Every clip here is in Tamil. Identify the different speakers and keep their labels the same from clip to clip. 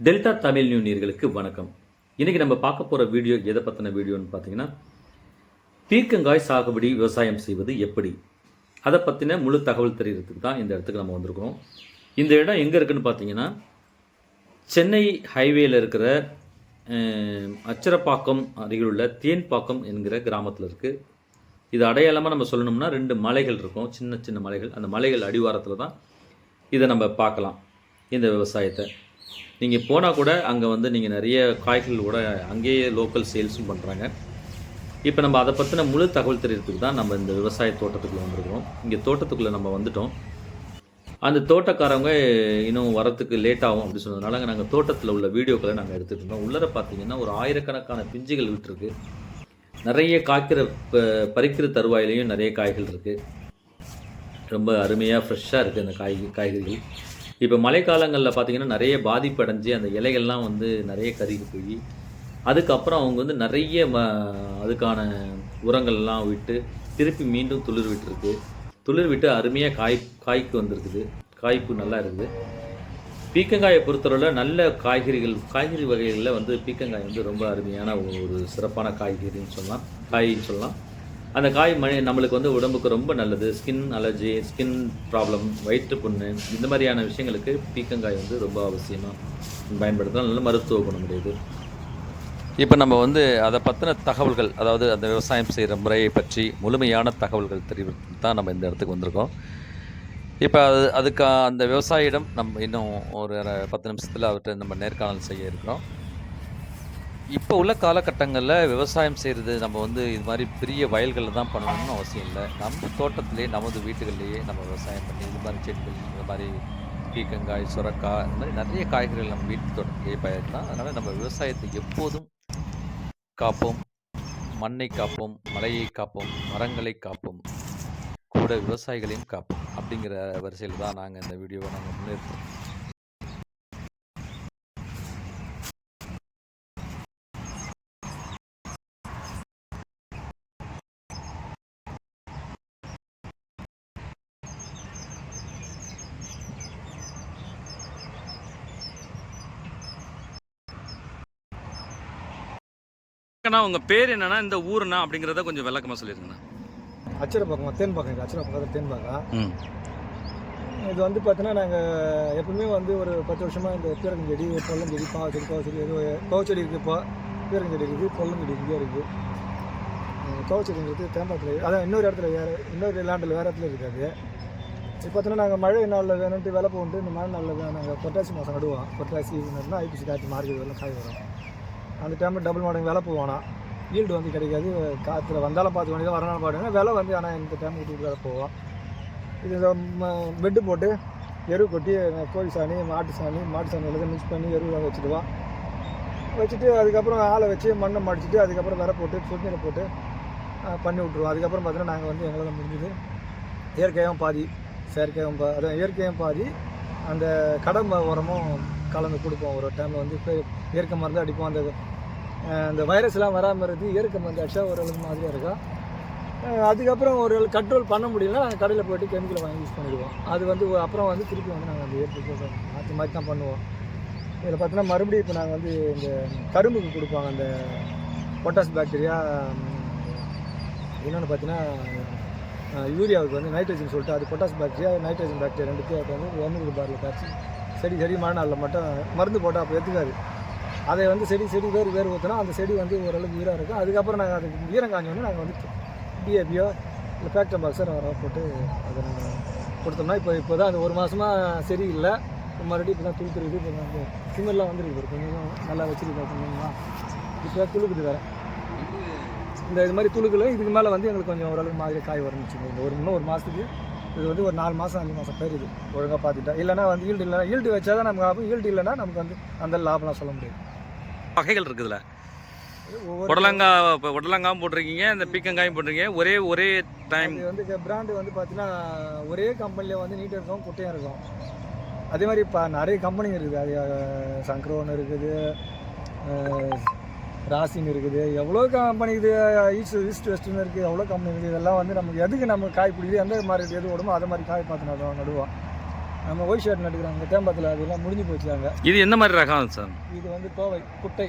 Speaker 1: டெல்டா தமிழ் நியூ நீர்களுக்கு வணக்கம். இன்றைக்கி நம்ம பார்க்க போகிற வீடியோ எதை பற்றின வீடியோன்னு பார்த்தீங்கன்னா பீர்க்கங்காய் சாகுபடி விவசாயம் செய்வது எப்படி? அதை பற்றின முழு தகவல் தெரிகிறதுக்கு தான் இந்த இடத்துக்கு நம்ம வந்திருக்கிறோம். இந்த இடம் எங்கே இருக்குன்னு பார்த்தீங்கன்னா சென்னை ஹைவேயில் இருக்கிற அச்சரப்பாக்கம் அருகில் உள்ள தேன்பாக்கம் என்கிற கிராமத்தில் இருக்குது இது அடையாளமாக நம்ம சொல்லணும்னா ரெண்டு மலைகள் இருக்கும். சின்ன சின்ன மலைகள். அந்த மலைகள் அடிவாரத்தில் தான் இதை நம்ம பார்க்கலாம். இந்த விவசாயத்தை. நீங்கள் போனால் கூட அங்கே வந்து நீங்கள் நிறைய காய்கள் கூட அங்கேயே லோக்கல் சேல்ஸும் பண்ணுறாங்க இப்போ நம்ம அதை பற்றின முழு தகவல் தெரியறதுக்கு தான் நம்ம இந்த விவசாய தோட்டத்துக்குள்ளே வந்திருக்கிறோம். இங்கே தோட்டத்துக்குள்ளே நம்ம வந்துட்டோம். அந்த தோட்டக்காரவங்க இன்னும் வரத்துக்கு லேட் ஆகும் அப்படி சொன்னதுனால நாங்கள் தோட்டத்தில் உள்ள வீடியோக்களை நாங்கள் எடுத்துகிட்டு இருந்தோம். உள்ளர பார்த்தீங்கன்னா ஒரு ஆயிரக்கணக்கான பிஞ்சுகள் விட்டுருக்கு. நிறைய காய்க்கிற ப- பறிக்கிற தருவாயிலையும் நிறைய காய்கள் இருக்குது ரொம்ப அருமையாக ஃப்ரெஷ்ஷாக இருக்குது அந்த காய் காய்கறிகள். இப்போ மழைக்காலங்களில் பார்த்தீங்கன்னா நிறைய பாதிப்பு அடைஞ்சு அந்த இலைகள்லாம் வந்து நிறைய கருகி போய் அதுக்கப்புறம் அவங்க வந்து நிறைய ம அதுக்கான உரங்கள்லாம் விட்டு திருப்பி மீண்டும் துளிர் விட்டுருக்கு. துளிர் விட்டு அருமையாக காய் காய்க்கு வந்திருக்குது. காய்ப்பு நல்லா இருக்குது. பீக்கங்காயை பொறுத்தளவில் நல்ல காய்கறிகள் காய்கறி வகைகளில் வந்து பீக்கங்காய் வந்து ரொம்ப அருமையான ஒரு ஒரு சிறப்பான காய்கறின்னு சொல்லலாம். காய்ன்னு சொல்லலாம். அந்த காய் மணி நம்மளுக்கு வந்து உடம்புக்கு ரொம்ப நல்லது. ஸ்கின் அலர்ஜி ஸ்கின் ப்ராப்ளம் வயிற்று புண்ணு இந்த மாதிரியான விஷயங்களுக்கு பீக்கங்காய் வந்து ரொம்ப அவசியமாக பயன்படுத்தலாம். நல்ல மருத்துவ குணம் முடியுது இப்போ நம்ம வந்து அதை பற்றின தகவல்கள் அதாவது அந்த விவசாயம் செய்கிற முறையை பற்றி முழுமையான தகவல்கள் தெரிவித்து தான் நம்ம இந்த இடத்துக்கு வந்திருக்கோம். இப்போ அது அதுக்கு அந்த விவசாயிடம் நம்ம இன்னும் ஒரு பத்து நிமிஷத்தில் அவர்கிட்ட நம்ம நேர்காணல் செய்ய இருக்கிறோம். இப்போ உள்ள காலகட்டங்களில் விவசாயம் செய்கிறது நம்ம வந்து இது மாதிரி பெரிய வயல்களில் தான் பண்ணணும்னு அவசியம் இல்லை. நம்ம தோட்டத்திலே நமது வீட்டுகள்லேயே நம்ம விவசாயம் பண்ணி இது மாதிரி செடிகள் இந்த மாதிரி பீக்கங்காய் சுரக்காய் இந்த மாதிரி நிறைய காய்கறிகள் நம்ம வீட்டு தோட்டத்திலேயே பயிரிடலாம் அதனால் நம்ம விவசாயத்தை எப்போதும் காப்போம். மண்ணை காப்போம் மலையை காப்போம் மரங்களை காப்போம் கூட விவசாயிகளையும் காப்போம் அப்படிங்கிற வரிசையில் தான் நாங்கள் இந்த வீடியோவை நாங்கள் முன்னேற்றோம்.
Speaker 2: அண்ணா உங்க பேர் என்னன்னா இந்த ஊருனா அப்படிங்கறத கொஞ்சம் விளக்கமா சொல்லிருங்கண்ணா.
Speaker 3: அச்சரப்பாக்கம் தேன்பாக்கம் இது அச்சரப்பாக்கம் தேன்பாக்கம் இது வந்து பார்த்தீங்கன்னா நாங்கள் எப்பவுமே வந்து ஒரு பத்து வருஷமாக இந்த பீரங்கஞ்செடி பொல்லஞ்செடி பாவச்செடி கோவச்செடி ஏதோ கோவச்செடி இருக்குது இப்போ பீரங்கஞ்செடி இருக்குது பொல்லஞ்செடி இங்கே இருக்குது கோவச்செடிங்கிறது தேம்பாத்தில் அதான் இன்னொரு இடத்துல வேறு இன்னொரு லேண்டில் வேறு இடத்துல இருக்காது இப்போ பார்த்தீங்கன்னா நாங்கள் மழை நாளில் வேணும்ட்டு விலை போட்டு இந்த மழை நாளில் நாங்கள் பொட்டாசி மாதம் நடுவோம். பொட்டாசி நடுனா ஐபிசி காய்ச்சி மார்க்கெட் வரலாம் காய் வரும். அந்த டைமில் டபுள் மடங்கு விலை போவானா ஈல்டு வந்து கிடைக்காது. காற்றுல வந்தாலும் பார்த்து வேண்டியது வரனாலும் பாடுங்க விலை வந்து ஆனால் இந்த டைம் விட்டு வேலை போவோம். இது பெட்டு போட்டு எரு கொட்டி கோழி சாணி மாட்டு சாணி மாட்டு சாணி எல்லாத்தையும் மிக்ஸ் பண்ணி எருவை வச்சுடுவோம் வச்சுட்டு அதுக்கப்புறம் ஆளை வச்சு மண்ணை மடிச்சிட்டு அதுக்கப்புறம் விரை போட்டு சுடுநீரை போட்டு பண்ணி விட்ருவோம் அதுக்கப்புறம் பார்த்தீங்கன்னா நாங்கள் வந்து எங்களால் முடிஞ்சது இயற்கையாகவும் பாதி செயற்கையாகவும் பா அதான் இயற்கையும் பாதி அந்த கடமை உரமும் கலந்து கொடுப்போம். ஒரு டைமில் வந்து இப்போ இயற்கை மருந்து அடிப்போம். அந்த அந்த வைரஸ்லாம் வராமல் இருந்து இயற்கை மருந்து அடிச்சா ஓரளவுக்கு மாதிரியாக இருக்கும் அதுக்கப்புறம் ஒரு கண்ட்ரோல் பண்ண முடியலன்னா நாங்கள் கடையில் போய்ட்டு கெமிக்கலை வாங்கி யூஸ் பண்ணிடுவோம். அது வந்து அப்புறம் வந்து திருப்பி வந்து நாங்கள் அந்த இயற்கை மாற்றி மாதிரி தான் பண்ணுவோம். இதில் பார்த்தீங்கன்னா மறுபடியும் இப்போ நாங்கள் வந்து இந்த கரும்புக்கு கொடுப்பாங்க. அந்த பொட்டாஸ் பாக்டீரியா இன்னொன்று பார்த்தீங்கன்னா யூரியாவுக்கு வந்து நைட்ரஜன் சொல்லிட்டு அது பொட்டாஸ் பாக்டீரியா நைட்ரஜன் பாக்டீரியா ரெண்டுத்தையும் வந்து ஒன்று பாரில் காய்ச்சி செடி செடி மழை நாளில் மட்டும் மருந்து போட்டால் அப்போ எடுத்துக்காது. அதை வந்து செடி செடி வேறு வேறு ஊற்றினா அந்த செடி வந்து ஓரளவுக்கு ஈரம் இருக்கும். அதுக்கப்புறம் நாங்கள் அதுக்கு ஈரம் காஞ்சோடனே நாங்கள் வந்து டிஏபியோ இல்லை ஃபேக்டர் பாக்ஸோ நாங்கள் போட்டு அதை நாங்கள் கொடுத்தோம்னா இப்போ இப்போ தான் அது ஒரு மாதமாக சரியில்லை இப்போ மறுபடியும் இப்போ தான் துளுத்துருக்குது இப்போ வந்து சிமெண்ட்லாம் வந்துருக்கு கொஞ்சம் நல்லா வச்சுருக்கு கொஞ்சமா இப்போ துளுக்குது வேறு. இந்த இது மாதிரி துளுக்களும் இதுக்கு மேலே வந்து எங்களுக்கு கொஞ்சம் ஓரளவுக்கு மாதிரி காய் வரணுச்சு இந்த ஒரு இன்னும் ஒரு மாதத்துக்கு இது வந்து ஒரு நாலு மாதம் அஞ்சு மாதம் பேர் இது ஒழுங்காக பார்த்துட்டா. இல்லைன்னா வந்து ஈல்டு இல்லைனா ஈல்டு வச்சா தான் நமக்கு லாபம் ஈல்டு இல்லைன்னா நமக்கு வந்து அந்த லாபம்லாம் சொல்ல முடியாது.
Speaker 2: வகைகள் இருக்குதுல
Speaker 3: ஒவ்வொரு
Speaker 2: புடலங்காய் இப்போ புடலங்காயும் போட்டிருக்கீங்க இந்த பீக்கங்காயும் போட்டிருக்கீங்க. ஒரே ஒரே டைம்
Speaker 3: வந்து பிராண்டு வந்து பார்த்தீங்கன்னா ஒரே கம்பெனியில் வந்து நீட்டாக இருக்கும் குட்டையாக இருக்கும். அதே மாதிரி இப்போ நிறைய கம்பெனிங்க இருக்குது. அது அஹ், சங்க்ரோன் இருக்குது ராசின் இருக்குது. எவ்வளோ கம்பெனி இது? ஈஸ்ட் ஈஸ்ட் வெஸ்ட்னு இருக்குது எவ்வளோ கம்பெனி இருக்குது? இதெல்லாம் வந்து நமக்கு எதுக்கு நம்ம காய் பிடிக்குது? எந்த மாதிரி எது ஓடுமோ அதை மாதிரி காய் பார்த்து நடுவோம் நடுவோம். நம்ம ஒய் ஷர்ட் நட்டுக்கிறாங்க தேம்பாத்தில் அதெல்லாம் முடிஞ்சு போச்சுக்காங்க
Speaker 2: இது என்ன மாதிரி ரகம் சார்?
Speaker 3: இது வந்து கோவை குட்டை.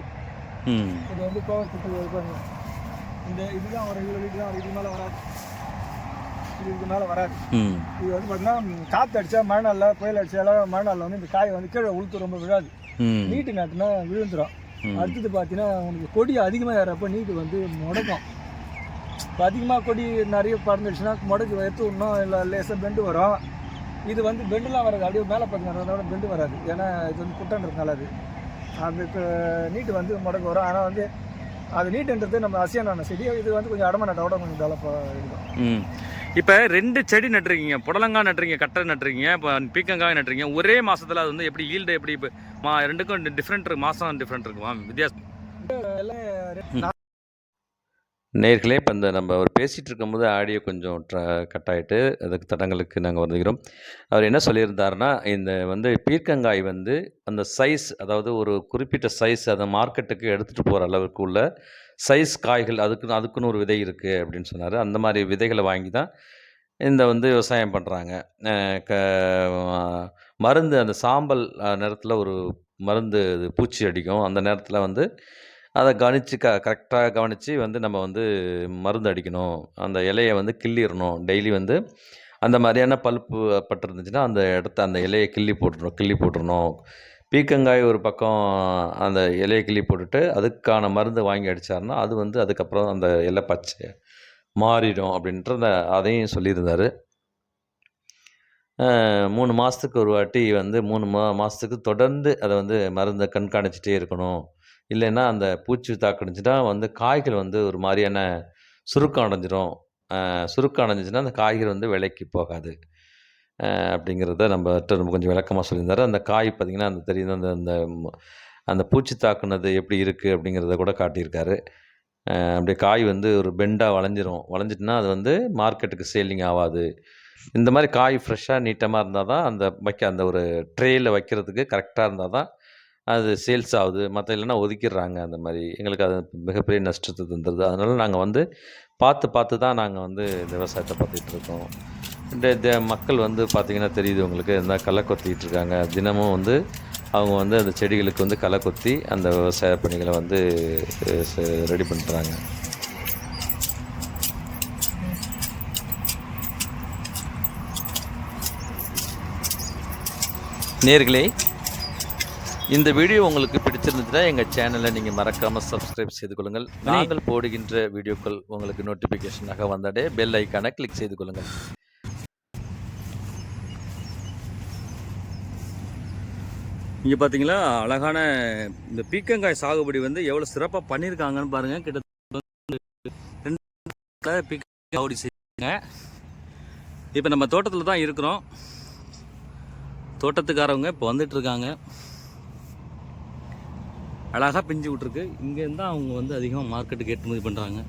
Speaker 3: இது வந்து கோவை குட்டை இந்த இதுதான் ஒரு இவ்வளோ இதுதான் ஒரு இது மேலே வராது. இது இதுக்கு மேலே வராது. இது வந்து பார்த்தீங்கன்னா காற்று அடிச்சா மழை நாளில் புயல் அடிச்சாலும் மழை நாளில் வந்து இந்த காய் வந்து கீழே உளுத்து ரொம்ப விழாது. நீட்டு நட்டுனா விழுந்துடும். அடுத்தது பார்த்தீங்கன்னா உனக்கு கொடி அதிகமாக ஏறப்போ நீட்டு வந்து முடக்கும். இப்போ அதிகமாக கொடி நிறைய பறந்துடுச்சுன்னா முடக்கு எடுத்து விடணும் இல்லை லேசாக பெண்டு வரும். இது வந்து பெண்டுலாம் வராது. அப்படியே மேலே பார்த்தீங்கன்னா அதோட பெண்டு வராது. ஏன்னா இது வந்து குட்டன்றதுனால அது. அந்த கு- நீட்டு வந்து முடக்கு வரும். ஆனால் வந்து அது நீட்டுன்றது நம்ம அசியானான செடி இது வந்து கொஞ்சம் அடம நட்டோட கொஞ்சம் டெவலப்பாக இருக்கும்.
Speaker 2: இப்போ ரெண்டு செடி நட்டுருக்கீங்க. புடலங்காய் நட்டுறீங்க கட்டை நட்டுறீங்க இப்போ பீக்கங்காய் நட்டுறீங்க ஒரே மாதத்தில் அது வந்து எப்படி ஈல்டு எப்படி இப்போ மா ரெண்டுக்கும் டிஃப்ரெண்ட் இருக்கு மாதம் டிஃப்ரெண்ட் இருக்குமா? வித்தியாசம்.
Speaker 1: நேர்களே இப்போ இந்த நம்ம அவர் பேசிகிட்டு இருக்கும்போது ஆடியோ கொஞ்சம் ட்ர கட் ஆகிட்டு அதுக்கு தடங்களுக்கு நாங்கள் வந்துக்கிறோம். அவர் என்ன சொல்லியிருந்தாருன்னா இந்த வந்து பீர்க்கங்காய் வந்து அந்த சைஸ் அதாவது ஒரு குறிப்பிட்ட சைஸ் அதை மார்க்கெட்டுக்கு எடுத்துகிட்டு போகிற அளவுக்கு உள்ள சைஸ் காய்கள் அதுக்கு அதுக்குன்னு ஒரு விதை இருக்குது அப்படின்னு சொன்னார். அந்த மாதிரி விதைகளை வாங்கி தான் இந்த வந்து விவசாயம் பண்ணுறாங்க க மருந்து அந்த சாம்பல் நேரத்தில் ஒரு மருந்து பூச்சி அடிக்கும். அந்த நேரத்தில் வந்து அதை கவனித்து க கரெக்டாக கவனித்து வந்து நம்ம வந்து மருந்து அடிக்கணும். அந்த இலையை வந்து கிள்ளிடணும் டெய்லி வந்து அந்த மாதிரியான பல்ப்பு பட்டிருந்துச்சுன்னா அந்த இடத்த அந்த இலையை கிள்ளி போட்டுடணும் கிள்ளி போட்டுடணும் பீக்கங்காய் ஒரு பக்கம் அந்த இலையை கிள்ளி போட்டுட்டு அதுக்கான மருந்து வாங்கி அடித்தாருன்னா அது வந்து அதுக்கப்புறம் அந்த இலை பச்சை மாறிடும் அப்படின்ற அதையும் சொல்லியிருந்தார். மூணு மாதத்துக்கு ஒரு வாட்டி வந்து மூணு மா மாதத்துக்கு தொடர்ந்து அதை வந்து மருந்தை கண்காணிச்சிட்டே இருக்கணும். இல்லைன்னா அந்த பூச்சி தாக்குனுச்சுன்னா வந்து காய்கள் வந்து ஒரு மாதிரியான சுருக்கம் அடைஞ்சிரும் சுருக்கம் அடைஞ்சிச்சுன்னா அந்த காய்கறி வந்து விலைக்கு போகாது. அப்படிங்கிறத நம்ம ரொம்ப கொஞ்சம் விளக்கமாக சொல்லியிருந்தாரு. அந்த காய் பார்த்திங்கன்னா அந்த தெரியுது அந்த அந்த அந்த பூச்சி தாக்குனது எப்படி இருக்குது அப்படிங்கிறத கூட காட்டியிருக்காரு. அப்படியே காய் வந்து ஒரு பெண்டாக வளைஞ்சிரும். வளைஞ்சிட்டுனா அது வந்து மார்க்கெட்டுக்கு சேலிங் ஆகாது. இந்த மாதிரி காய் ஃப்ரெஷ்ஷாக நீட்டமாக இருந்தால் தான் அந்த வைக்க அந்த ஒரு ட்ரேயில் வைக்கிறதுக்கு கரெக்டாக இருந்தால் தான் அது சேல்ஸ் ஆகுது. மற்ற இல்லைன்னா ஒதுக்கிடுறாங்க அந்த மாதிரி. எங்களுக்கு அது மிகப்பெரிய நஷ்டத்தை தந்துடுது அதனால் நாங்கள் வந்து பார்த்து பார்த்து தான் நாங்கள் வந்து இந்த விவசாயத்தை பார்த்துட்டு இருக்கோம். இந்த மக்கள் வந்து பார்த்திங்கன்னா தெரியுது உங்களுக்கு. இந்த களை கொத்திக்கிட்டு இருக்காங்க. தினமும் வந்து அவங்க வந்து அந்த செடிகளுக்கு வந்து களை கொத்தி அந்த விவசாய பணிகளை வந்து ரெடி பண்ணுறாங்க நேர்களே இந்த வீடியோ உங்களுக்கு பிடிச்சிருந்துச்சுன்னா எங்கள் சேனலை நீங்கள் மறக்காமல் சப்ஸ்கிரைப் செய்து கொள்ளுங்கள். நாங்கள் போடுகின்ற வீடியோக்கள் உங்களுக்கு நோட்டிஃபிகேஷனாக வந்தாடே பெல் ஐக்கானை கிளிக் செய்து கொள்ளுங்கள்.
Speaker 2: இங்கே பார்த்தீங்களா அழகான இந்த பீக்கங்காய் சாகுபடி வந்து எவ்வளோ சிறப்பாக பண்ணியிருக்காங்கன்னு பாருங்கள் கிட்டத்தட்ட பீக்கங்காய் சாகுபடி செய்யுங்க இப்போ நம்ம தோட்டத்தில் தான் இருக்கிறோம். தோட்டத்துக்காரவங்க இப்போ வந்துட்டு இருக்காங்க. அழகாக பிஞ்சு விட்ருக்கு இங்கேருந்து தான் அவங்க வந்து அதிகமாக மார்க்கெட்டுக்கு ஏற்றுமதி பண்ணுறாங்க